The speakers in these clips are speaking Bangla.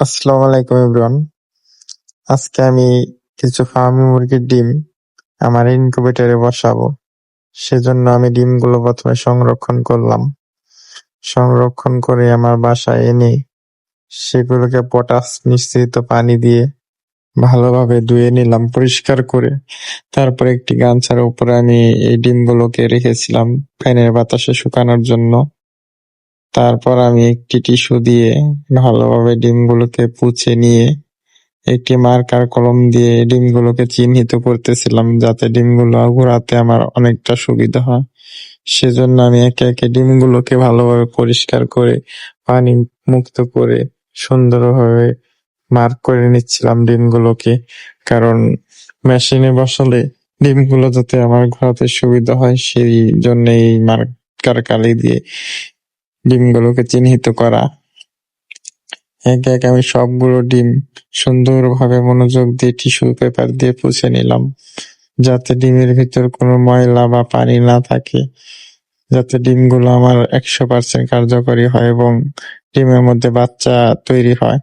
আসসালামু আলাইকুম এভরিওয়ান আজকে আমি কিছু ফার্মি মুরগির ডিম আমার ইনকিউবেটরে বসাবো। সেজন্য আমি ডিমগুলো প্রথমে সংরক্ষণ করলাম। সংরক্ষণ করে আমার বাসায় এনে সেগুলোকে পটাশ মিশ্রিত পানি দিয়ে ভালোভাবে ধুয়ে নিলাম, পরিষ্কার করে। তারপর একটি গামছার উপরে আমি এই ডিমগুলোকে রেখেছিলাম। ফ্যানের বাতাসে শুকানোর জন্য। তারপর আমি একটি টিস্যু দিয়ে ভালোভাবে ডিমগুলোকে পুছে নিয়ে একটি মার্কার কলম দিয়ে ডিমগুলোকে চিহ্নিত করতেছিলাম যাতে ডিমগুলো ঘোরাতে আমার অনেকটা সুবিধা হয়। সেজন্য আমি একে একে ডিমগুলোকে ভালোভাবে পরিষ্কার করে, পানি মুক্ত করে সুন্দরভাবে মার্ক করে নিচ্ছিলাম ডিমগুলোকে। কারণ মেশিনে বসালে ডিমগুলো যাতে আমার ঘোরাতে সুবিধা হয়, সেই জন্য এই মার্কার কালি দিয়ে ডিমগুলোকে চিহ্নিত করা। এক এক আমি সবগুলো ডিম সুন্দরভাবে মনোযোগ দিয়ে টিস্যু পেপার দিয়ে পুছে নিলাম, যাতে ডিমের ভিতর কোনো ময়লা বা পানি না থাকে, যাতে ডিমগুলো আমার একশো পার্সেন্ট কার্যকরী হয় এবং ডিমের মধ্যে বাচ্চা তৈরি হয়।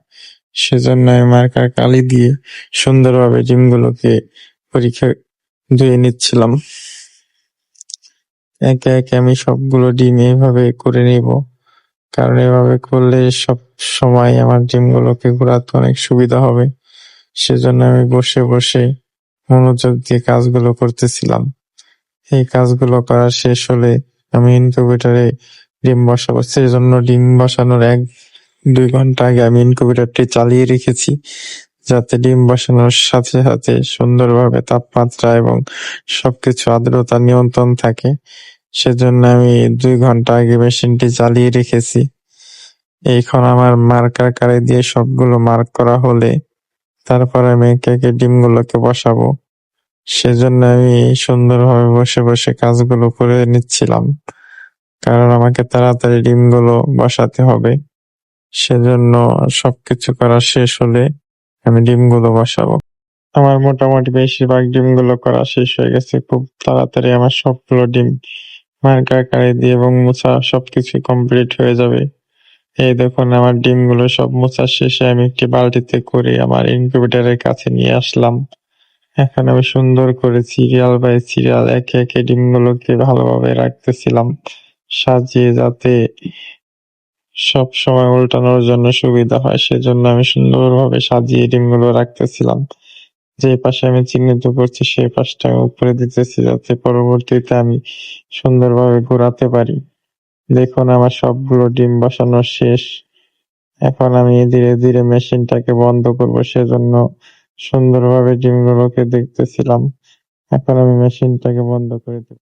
সেজন্য আমি মার্কার কালি দিয়ে সুন্দরভাবে ডিমগুলোকে পরীক্ষা ধুয়ে নিচ্ছিলাম। একে একে আমি সবগুলো ডিম এইভাবে করে নিব। কারণ এভাবে করলে সব সময় আমার ডিমগুলোকে ঘোরাতে অনেক সুবিধা হবে। সেজন্য আমি বসে বসে মনোযোগ দিয়ে কাজগুলো করতেছিলাম। এই কাজগুলো করা শেষ হলে আমি ইনকিউবেটরে ডিম বসাবো। সেজন্য ডিম বসানোর এক দুই ঘণ্টা আগে আমি ইনকিউবেটরটি চালিয়ে রেখেছি। যাতে ডিম বসানোর সাথে সাথে সুন্দরভাবে তাপমাত্রা এবং সবকিছু আর্দ্রতা নিয়ন্ত্রণ থাকে। সেজন্য আমি দুই ঘণ্টা আগে মেশিনটি চালিয়ে রেখেছি। এখন আমার মার্কার কারে দিয়ে সবগুলো মার্ক করা হলে তারপর আমি একে একে ডিমগুলোকে বসাবো। সেজন্য আমি সুন্দরভাবে বসে বসে কাজগুলো করে নিচ্ছিলাম। কারণ আমাকে তাড়াতাড়ি ডিমগুলো বসাতে হবে। সেজন্য সবকিছু করা শেষ হলে আমি ডিমগুলো বসাবো। আমার মোটামুটি বেশিরভাগ ডিমগুলো করা শেষ হয়ে গেছে। খুব তাড়াতাড়ি আমার সবগুলো ডিম মার্কার কারে দিয়ে এবং মোছা সবকিছু কমপ্লিট হয়ে যাবে। এই দেখুন, আমার ডিমগুলো সব মোছা শেষে আমি একটি বালতিতে করে আমার ইনকিউবেটরের কাছে নিয়ে আসলাম। এখন আমি সুন্দর করে সিরিয়াল বাই সিরিয়াল একে একে ডিমগুলোকে ভালোভাবে রাখতেছিলাম। সাজিয়ে যাতে সব সময় উল্টানোর জন্য সুবিধা হয়, সেজন্য আমি সুন্দরভাবে সাজিয়ে ডিমগুলো রাখতেছিলাম। যে পাশে আমি চিহ্নিত করছি, সেই পাশটা আমি উপরে দিতেছি যাতে পরবর্তীতে আমি সুন্দরভাবে ঘোরাতে পারি। দেখুন, আমার সবগুলো ডিম বসানো শেষ। এখন আমি ধীরে ধীরে মেশিনটাকে বন্ধ করব, সেজন্য সুন্দরভাবে ডিমগুলোকে দেখতেছিলাম। এখন আমি মেশিনটাকে বন্ধ করে দেব।